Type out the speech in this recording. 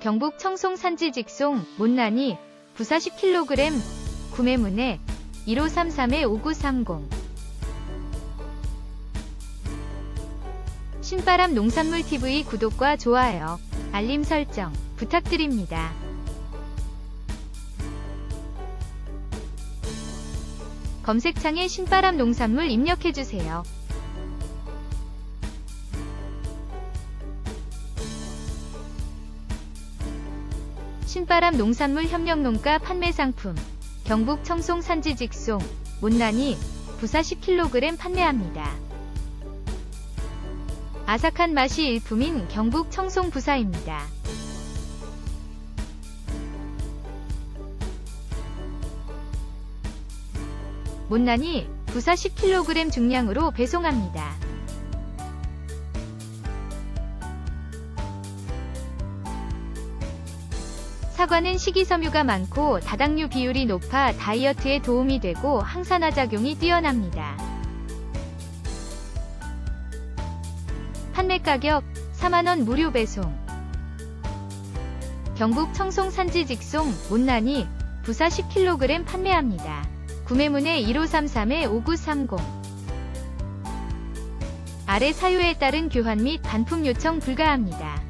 경북 청송 산지 직송 못난이 부사 10kg 구매 문의 1533-5930 신바람 농산물 TV 구독과 좋아요, 알림 설정 부탁드립니다. 신바람 농산물 협력농가 판매 상품 경북 청송 산지 직송 못난이 부사 10kg 판매합니다. 아삭한 맛이 일품인 경북 청송 부사입니다. 못난이 부사 10kg 중량으로 배송합니다. 사과는 식이섬유가 많고 다당류 비율이 높아 다이어트에 도움이 되고 항산화 작용이 뛰어납니다. 판매 가격 4만원 무료 배송 경북 청송 산지 직송 못난이 부사 10kg 판매합니다. 구매문의 1533-5930 아래 사유에 따른 교환 및 반품 요청 불가합니다.